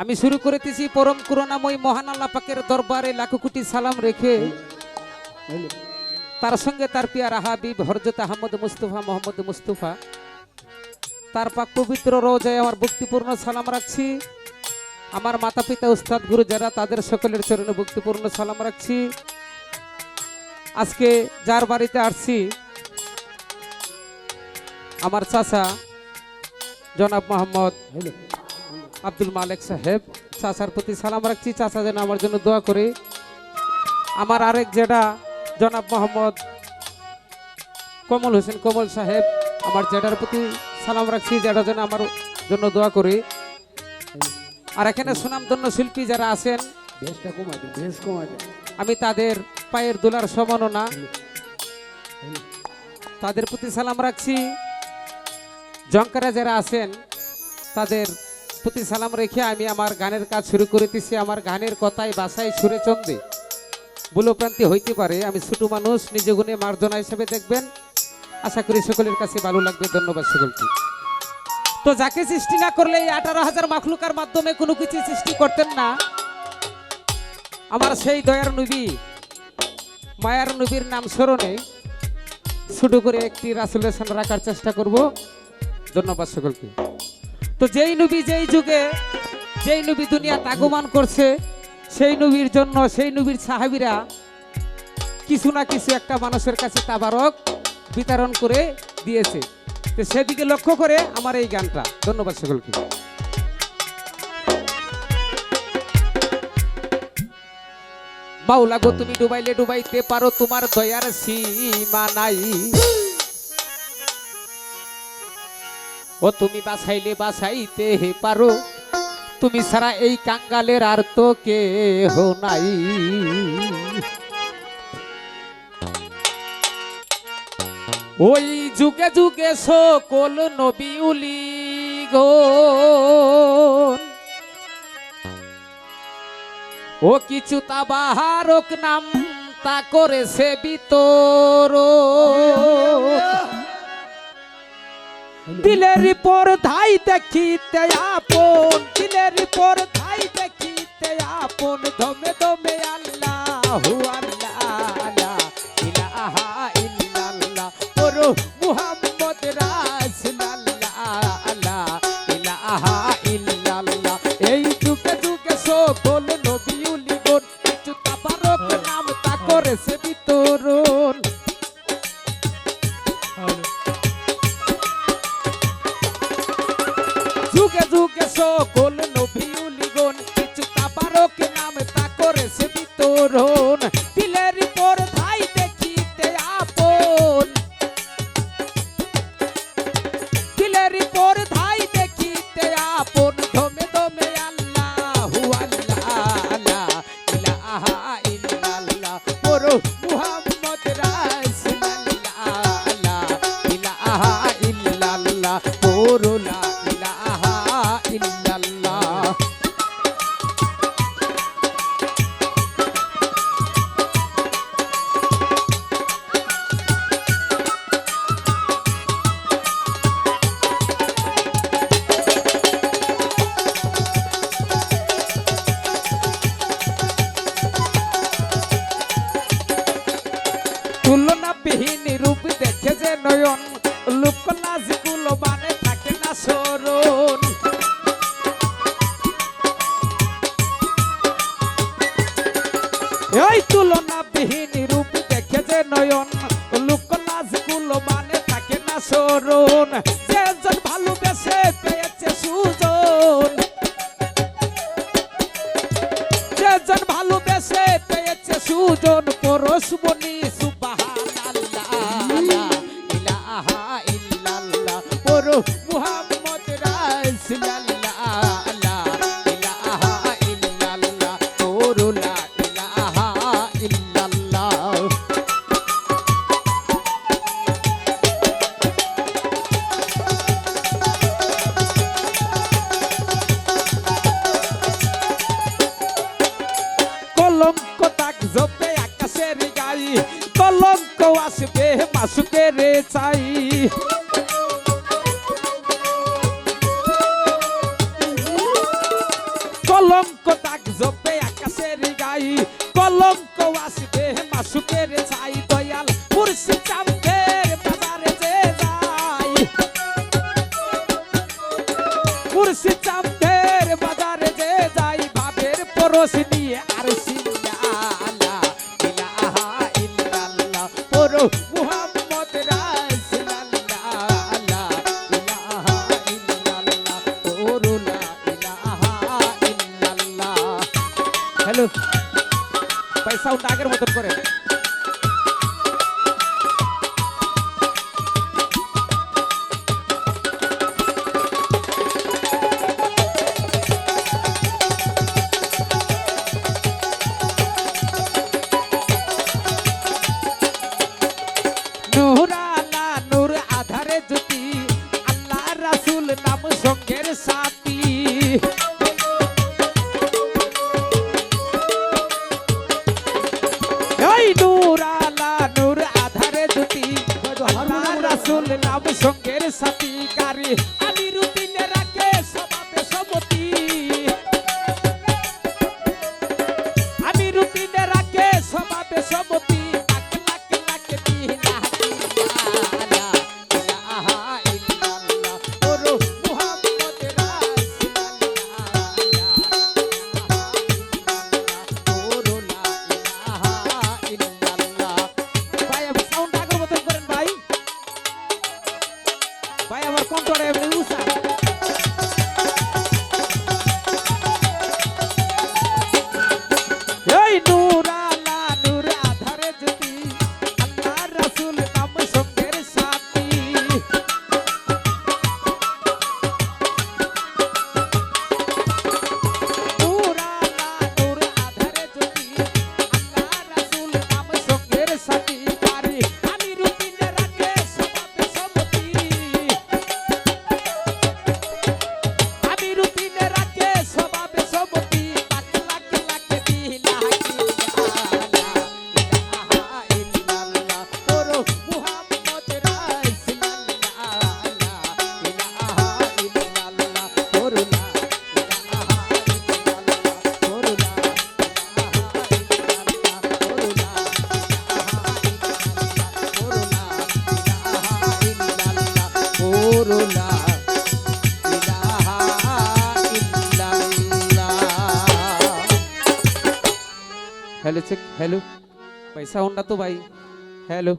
আমি শুরু করেতেছি পরম করুণাময় মহান আল্লাহ পাকের দরবারে লাখো কোটি সালাম রেখে। তার সঙ্গে তার পিয়ার হাবিব, হরজত আহমদ মুস্তফা, মোহাম্মদ মুস্তফা। তার পাক পবিত্র রোজায় আমার ভক্তিপূর্ণ সালাম রাখছি। আমার মাতা পিতা, উস্তাদ, গুরু যারা, তাদের সকলের চরণে ভক্তিপূর্ণ সালাম রাখছি। আজকে যার বাড়িতে আসছি আমার চাচা জনাব মোহাম্মদ আব্দুল মালেক সাহেব চাচার প্রতি সালাম রাখছি। চাচা যেন আমার জন্য দোয়া করে। আমার আরেক জেডা জনাব মোহাম্মদ কমল হোসেন কমল সাহেব আমার জেডার প্রতি সালাম রাখছি। জেডা যেন আমার জন্য দোয়া করে। আর এখানে সুনামধন্য শিল্পী যারা আছেন আমি তাদের পায়ের দোলার সমাননা তাদের প্রতি সালাম রাখছি। জঙ্কারা যারা আছেন, তাদের প্রতি সালাম রেখে আমি আমার গানের কাজ শুরু করিতেছি। আমার গানের কথায় বাসায় সুরে চন্দে। বুলোপ্রান্তি হইতে পারে, আমি ছোট মানুষ, নিজ গুণে মার্জনা হিসেবে দেখবেন। আশা করি সকলের কাছে ভালো লাগবে, ধন্যবাদ সকলকে। তো যাকে সৃষ্টি না করলে এই আঠারো হাজার মাখলুকার মাধ্যমে কোনো কিছু সৃষ্টি করতেন না। আমার সেই দয়ার নবী, মায়ার নবীর নাম স্মরণে ছোট করে একটি রাসুলেশন রাখার চেষ্টা করব। ধন্যবাদ সকলকে। তো যেই নবী যেই যুগে, যেই নবী দুনিয়া আগমন করছে, সেই নবীর জন্য, সেই নবীর সাহাবিরা কিছু না কিছু একটা মানুষের কাছে তাবারক বিতরণ করে দিয়েছে। তো সেদিকে লক্ষ্য করে আমার এই গানটা। ধন্যবাদ সকলকে। মাওলা গো, তুমি ডুবাইলে ডুবাইতে পারো তোমার দয়ার সীমা নাই। ও তুমি বাসাইলে বাসাইতে পারো। তুমি ছাড়া এই কাঙ্গালের আর তো কে কেহ নাই। ওই যুগে যুগে সকল নবী উলি গো। ও কিছু তা বাহারক নাম তা করে করেছে বিতর। দিলের পর ধাই দেখিতে আপন দিলের পর ধাই দেখিতে আপন দমে দমে আল্লাহ আল্লাহ যুগে যুগে সকল নবী উলিগণ কিছু তাবারক নাম তা করেছে বিতরণ। লোকলাজগুলো মানে থাকে না সরণ এই তুলনাবিহীন রূপ দেখে যে নয়ন লোকলাজগুলো মানে থাকে চাই। কলঙ্ক সাউন্ড আগের মতন করে। রাসুল নাম সঙ্গের সাথী কারি আমি हेलो पैसा होना तो भाई हेलो